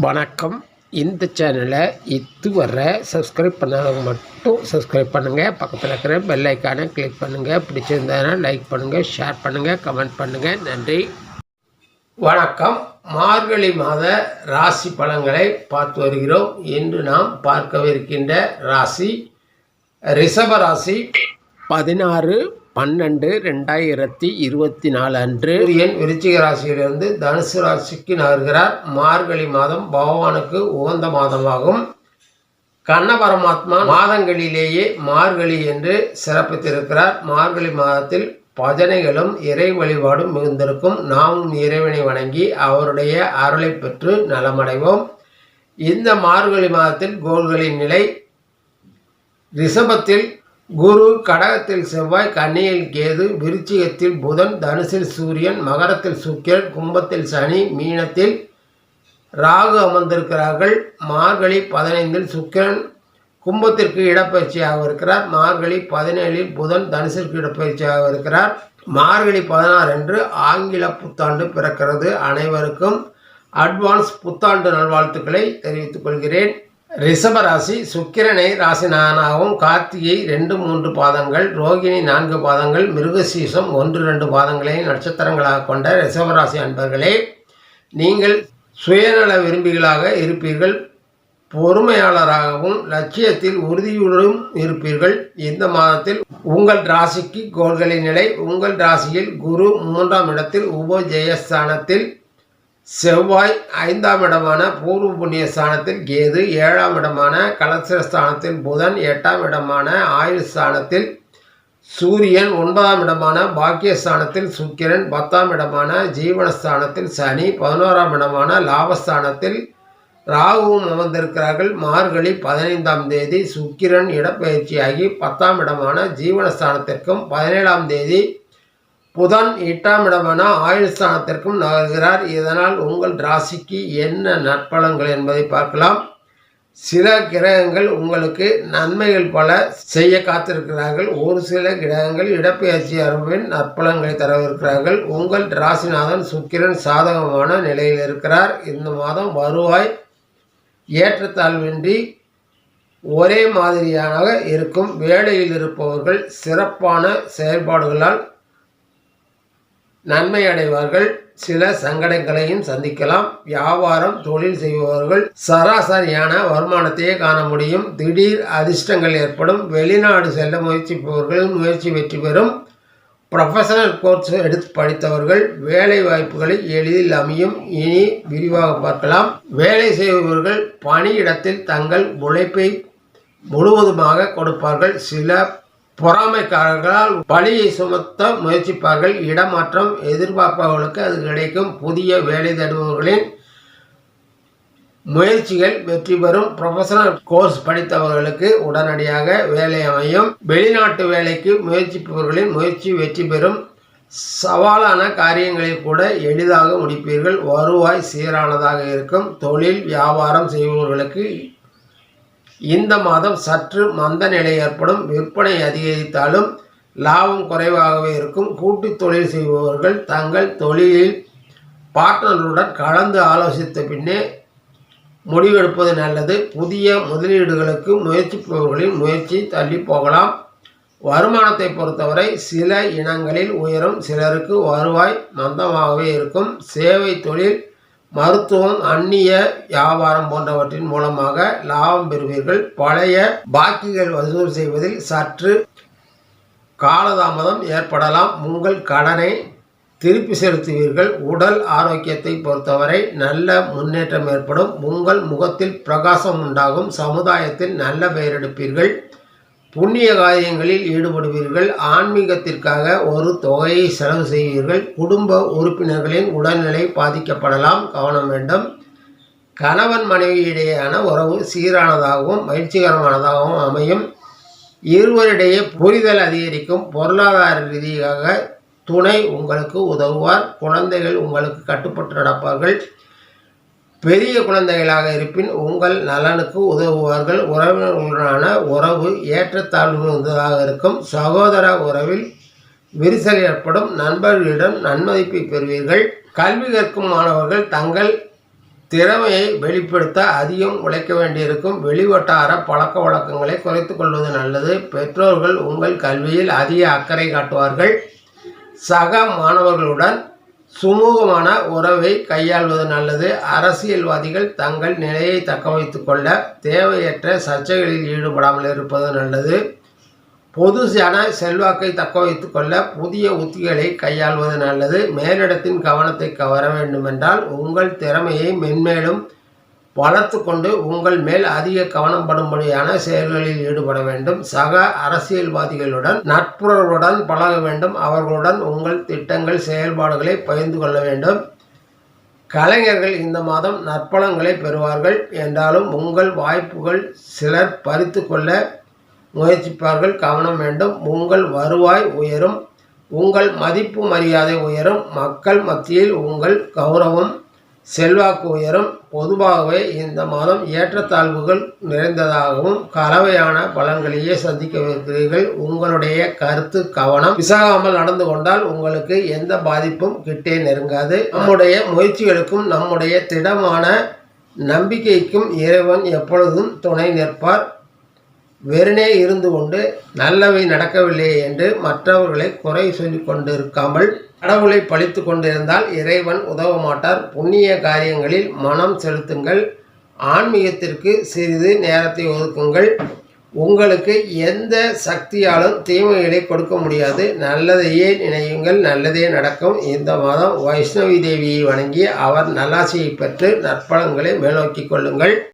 வணக்கம். இந்த சேனலை இதுவரை சப்ஸ்கிரைப் பண்ணாதவங்க மட்டும் சப்ஸ்கிரைப் பண்ணுங்கள் பக்கத்தில் இருக்கிற பெல் ஐக்கானை கிளிக் பண்ணுங்கள் பிடிச்சிருந்ததுன்னா லைக் பண்ணுங்கள் ஷேர் பண்ணுங்கள் கமெண்ட் பண்ணுங்கள் நன்றி. வணக்கம். மார்கழி மாத ராசி பலன்களை பார்த்து வருகிறோம். இன்று நாம் பார்க்கவிருக்கின்ற ராசி ரிஷப ராசி பதினாறு பன்னெண்டு ரெண்டாயிரத்தி இருபத்தி நாலு அன்று சூரியன் விருச்சிக ராசியிலிருந்து தனுசு ராசிக்கு நகர்கிறார். மார்கழி மாதம் பகவானுக்கு உகந்த மாதமாகும். கண்ண பரமாத்மா மாதங்களிலேயே மார்கழி என்று சிறப்பித்திருக்கிறார். மார்கழி மாதத்தில் பஜனைகளும் இறை வழிபாடும் மிகுந்திருக்கும். நாமும் இறைவனை வணங்கி அவருடைய அருளை பெற்று நலமடைவோம். இந்த மார்கழி மாதத்தில் கோள்களின் நிலை ரிஷபத்தில் குரு கடகத்தில் செவ்வாய் கன்னியில் கேது விருச்சிகத்தில் புதன் தனுசில் சூரியன் மகரத்தில் சுக்கிரன் கும்பத்தில் சனி மீனத்தில் ராகு அமர்ந்திருக்கிறார்கள். மார்கழி பதினைந்தில் சுக்கிரன் கும்பத்திற்கு இடப்பயிற்சியாக இருக்கிறார். மார்கழி பதினேழில் புதன் தனுசிற்கு இடப்பயிற்சியாக இருக்கிறார். மார்கழி பதினாறு அன்று ஆங்கில புத்தாண்டு பிறக்கிறது. அனைவருக்கும் அட்வான்ஸ் புத்தாண்டு நல்வாழ்த்துக்களை தெரிவித்துக் கொள்கிறேன். ரிஷபராசி சுக்கிரனை ராசினானாகவும் கார்த்திகை ரெண்டு மூன்று பாதங்கள் ரோகிணி நான்கு பாதங்கள் மிருகசீசம் ஒன்று ரெண்டு பாதங்களை நட்சத்திரங்களாக கொண்ட ரிஷபராசி அன்பர்களே நீங்கள் சுயநல விரும்பிகளாக இருப்பீர்கள். பொறுமையாளராகவும் லட்சியத்தில் உறுதியுடன் இருப்பீர்கள். இந்த மாதத்தில் உங்கள் ராசிக்கு கோள்களின் நிலை உங்கள் ராசியில் குரு மூன்றாம் இடத்தில் உபஜெயஸ்தானத்தில் செவ்வாய் ஐந்தாம் இடமான பூர்வ புண்ணிய ஸ்தானத்தில் கேது ஏழாம் இடமான கலசர ஸ்தானத்தில் புதன் எட்டாம் இடமான ஆயுள் ஸ்தானத்தில் சூரியன் ஒன்பதாம் இடமான பாக்கியஸ்தானத்தில் சுக்கிரன் பத்தாம் இடமான ஜீவனஸ்தானத்தில் சனி பதினோராம் இடமான லாபஸ்தானத்தில் ராகுவும் அமர்ந்திருக்கிறார்கள். மார்கழி பதினைந்தாம் தேதி சுக்கிரன் இடப்பெயர்ச்சியாகி பத்தாம் இடமான ஜீவனஸ்தானத்திற்கும் பதினேழாம் தேதி புதன் எட்டாம் இடமான ஆயுள் ஸ்தானத்திற்கும் நகர்கிறார். இதனால் உங்கள் ராசிக்கு என்ன நற்பலன்கள் என்பதை பார்க்கலாம். சில கிரகங்கள் உங்களுக்கு நன்மைகள் பல செய்ய காத்திருக்கிறார்கள். ஒரு சில கிரகங்கள் இடப்பெயர்ச்சி அரபின் நற்பலன்களை தரவிருக்கிறார்கள். உங்கள் ராசிநாதன் சுக்கிரன் சாதகமான நிலையில் இருக்கிறார். இந்த மாதம் வருவாய் ஏற்றத்தாழ்வின்றி ஒரே மாதிரியாக இருக்கும். வேலையில் இருப்பவர்கள் சிறப்பான செயல்பாடுகளால் நன்மை அடைவார்கள் சில சங்கடங்களையும் சந்திக்கலாம். வியாபாரம் தொழில் செய்பவர்கள் சராசரியான வருமானத்தையே காண முடியும். திடீர் அதிர்ஷ்டங்கள் ஏற்படும். வெளிநாடு செல்ல முயற்சிப்பவர்கள் முயற்சி வெற்றி பெறும். ப்ரொஃபஷனல் கோர்ஸ் எடுத்து படித்தவர்கள் வேலை வாய்ப்புகளை எளிதில் அமையும். இனி விரிவாக பார்க்கலாம். வேலை செய்பவர்கள் பணியிடத்தில் தங்கள் உழைப்பை முழுவதுமாக கொடுப்பார்கள். சில பொறாமைக்காரர்களால் பழியை சுமத்த முயற்சிப்பார்கள். இடமாற்றம் எதிர்பார்ப்பவர்களுக்கு அது கிடைக்கும். புதிய வேலை தேடுபவர்களின் முயற்சிகள் வெற்றி பெறும். ப்ரொஃபஷனல் கோர்ஸ் படித்தவர்களுக்கு உடனடியாக வேலை அமையும். வெளிநாட்டு வேலைக்கு முயற்சிப்பவர்களின் முயற்சி வெற்றி பெறும். சவாலான காரியங்களை கூட எளிதாக முடிப்பீர்கள். வருவாய் சீரானதாக இருக்கும். தொழில் வியாபாரம் செய்பவர்களுக்கு இந்த மாதம் சற்று மந்த நிலை ஏற்படும். விற்பனை அதிகரித்தாலும் லாபம் குறைவாகவே இருக்கும். கூட்டு தொழில் செய்பவர்கள் தங்கள் தொழிலில் பார்ட்னர்களுடன் கலந்து ஆலோசித்த பின்னே முடிவெடுப்பது நல்லது. புதிய முதலீடுகளுக்கு முயற்சிப்பவர்களின் முயற்சி தள்ளி போகலாம். வருமானத்தை பொறுத்தவரை சில இனங்களில் உயரும். சிலருக்கு வருவாய் மந்தமாகவே இருக்கும். சேவை தொழில் மருத்துவம் அந்நிய வியாபாரம் போன்றவற்றின் மூலமாக லாபம் பெறுவீர்கள். பழைய பாக்கிகள் வசூல் செய்வதில் சற்று காலதாமதம் ஏற்படலாம். உங்கள் கடனை திருப்பி செலுத்துவீர்கள். உடல் ஆரோக்கியத்தை பொறுத்தவரை நல்ல முன்னேற்றம் ஏற்படும். உங்கள் முகத்தில் பிரகாசம் உண்டாகும். சமுதாயத்தில் நல்ல பெயர் எடுப்பீர்கள். புண்ணிய காரியங்களில் ஈடுபடுவீர்கள். ஆன்மீகத்திற்காக ஒரு தொகையை செலவு செய்வீர்கள். குடும்ப உறுப்பினர்களின் உடல்நிலை பாதிக்கப்படலாம். கவனம் வேண்டும். கணவன் மனைவி இடையேயான உறவு சீரானதாகவும் மகிழ்ச்சிகரமானதாகவும் அமையும். இருவரிடையே புரிதல் அதிகரிக்கும். பொருளாதார ரீதியாக துணை உங்களுக்கு உதவுவார். குழந்தைகள் உங்களுக்கு கட்டுப்பட்டு நடப்பார்கள். பெரிய குழந்தைகளாக இருப்பின் உங்கள் நலனுக்கு உதவுவார்கள். உறவினர்களுடனான உறவு ஏற்றத்தாழ்வு இருந்ததாக இருக்கும். சகோதர உறவில் விரிசல் ஏற்படும். நண்பர்களிடம் நன்மதிப்பை பெறுவீர்கள். கல்வி கற்கும் மாணவர்கள் தங்கள் திறமையை வெளிப்படுத்த அதிகம் உழைக்க வேண்டியிருக்கும். வெளிவட்டார பழக்க வழக்கங்களை குறைத்து கொள்வது நல்லது. பெற்றோர்கள் உங்கள் கல்வியில் அதிக அக்கறை காட்டுவார்கள். சக மாணவர்களுடன் சுமூகமான உறவை கையாள்வது நல்லது. அரசியல்வாதிகள் தங்கள் நிலையை தக்க வைத்துக் கொள்ள தேவையற்ற சர்ச்சைகளில் ஈடுபடாமல் இருப்பது நல்லது. பொது ஜன செல்வாக்கை தக்க வைத்துக் கொள்ள புதிய உத்திகளை கையாள்வது நல்லது. மேலிடத்தின் கவனத்தை கவர வேண்டுமென்றால் உங்கள் திறமையை மென்மேலும் வளர்த்து கொண்டு உங்கள் மேல் அதிக கவனம் படும்படியான செயல்களில் ஈடுபட வேண்டும். சக அரசியல்வாதிகளுடன் நட்புறவுடன் பழக வேண்டும். அவர்களுடன் உங்கள் திட்டங்கள் செயல்பாடுகளை பகிர்ந்து கொள்ள வேண்டும். கலைஞர்கள் இந்த மாதம் நற்பலன்களை பெறுவார்கள் என்றாலும் உங்கள் வாய்ப்புகள் சிலர் பறித்து கொள்ள முயற்சிப்பார்கள். கவனம் வேண்டும். உங்கள் வருவாய் உயரும். உங்கள் மதிப்பு மரியாதை உயரும். மக்கள் மத்தியில் உங்கள் கௌரவம் செல்வாக்கு உயரும் பொதுவாகவே இந்த மாதம் ஏற்றத்தாழ்வுகள் நிறைந்ததாகவும் கலவையான பலன்களையே சந்திக்கவிருக்கிறீர்கள் உங்களுடைய கருத்து கவனம் விசாகாமல் நடந்து கொண்டால் உங்களுக்கு எந்த பாதிப்பும் கிட்டே நெருங்காது. நம்முடைய முயற்சிகளுக்கும் நம்முடைய திடமான நம்பிக்கைக்கும் இறைவன் எப்பொழுதும் துணை நிற்பார். வெறுனே இருந்து கொண்டு நல்லவை நடக்கவில்லையே என்று மற்றவர்களை குறை சொல்லிக் கொண்டிருக்காமல் கடவுளை பழித்து கொண்டிருந்தால் இறைவன் உதவ மாட்டார். புண்ணிய காரியங்களில் மனம் செலுத்துங்கள். ஆன்மீகத்திற்கு சிறிது நேரத்தை ஒதுக்குங்கள். உங்களுக்கு எந்த சக்தியாலும் தீமைகளை கொடுக்க முடியாது. நல்லதையே நினையுங்கள். நல்லதே நடக்கும். இந்த மாதம் வைஷ்ணவி தேவியை வணங்கி அவர் நல்லாசியை பெற்று நற்பலங்களை மேலோக்கிக் கொள்ளுங்கள்.